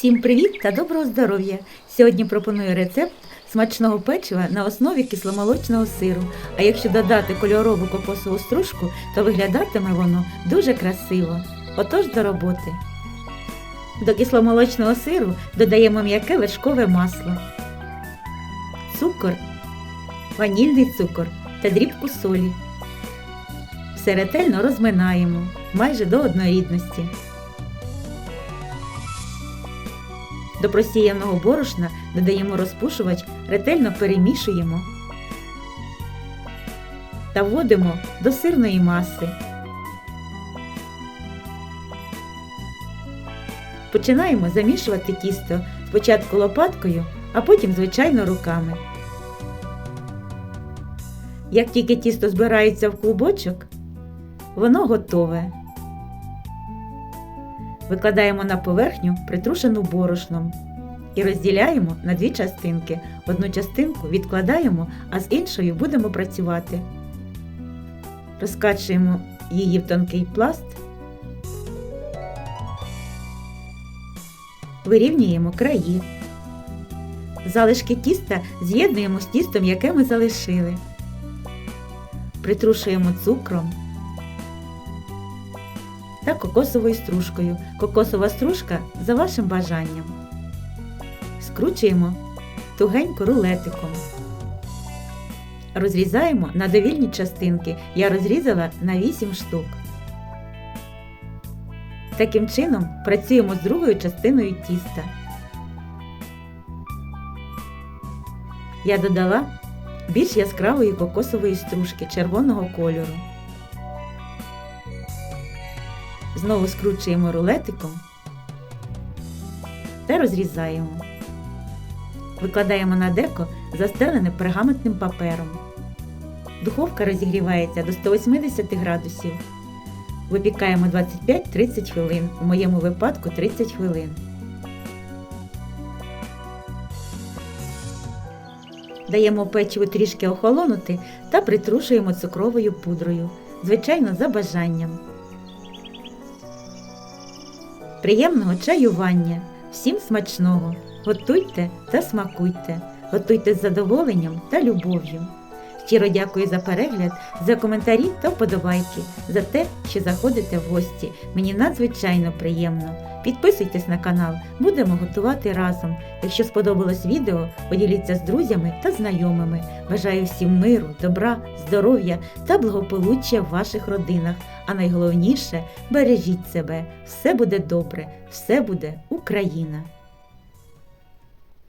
Всім привіт та доброго здоров'я! Сьогодні пропоную рецепт смачного печива на основі кисломолочного сиру. А якщо додати кольорову кокосову стружку, то виглядатиме воно дуже красиво. Отож до роботи. До кисломолочного сиру додаємо м'яке вершкове масло, цукор, ванільний цукор та дрібку солі. Все ретельно розминаємо майже до однорідності. До просіяного борошна додаємо розпушувач, ретельно перемішуємо та вводимо до сирної маси. Починаємо замішувати тісто спочатку лопаткою, а потім, звичайно, руками. Як тільки тісто збирається в клубочок, воно готове. Викладаємо на поверхню притрушену борошном і розділяємо на дві частинки. Одну частинку відкладаємо, а з іншою будемо працювати. Розкачуємо її в тонкий пласт, вирівнюємо краї. Залишки тіста з'єднуємо з тістом, яке ми залишили. Притрушуємо цукром та кокосовою стружкою. Кокосова стружка за вашим бажанням. Скручуємо тугенько рулетиком. Розрізаємо на довільні частинки. Я розрізала на 8 штук. Таким чином працюємо з другою частиною тіста. Я додала більш яскравої кокосової стружки червоного кольору. Знову скручуємо рулетиком та розрізаємо. Викладаємо на деко застелене пергаментним папером. Духовка розігрівається до 180 градусів. Випікаємо 25-30 хвилин, у моєму випадку 30 хвилин. Даємо печиву трішки охолонути та притрушуємо цукровою пудрою, звичайно, за бажанням. Приємного чаювання, всім смачного! Готуйте та смакуйте, готуйте з задоволенням та любов'ю. Щиро дякую за перегляд, за коментарі та вподобайки, за те, що заходите в гості. Мені надзвичайно приємно. Підписуйтесь на канал, будемо готувати разом. Якщо сподобалось відео, поділіться з друзями та знайомими. Бажаю всім миру, добра, здоров'я та благополуччя в ваших родинах. А найголовніше бережіть себе, все буде добре, все буде Україна!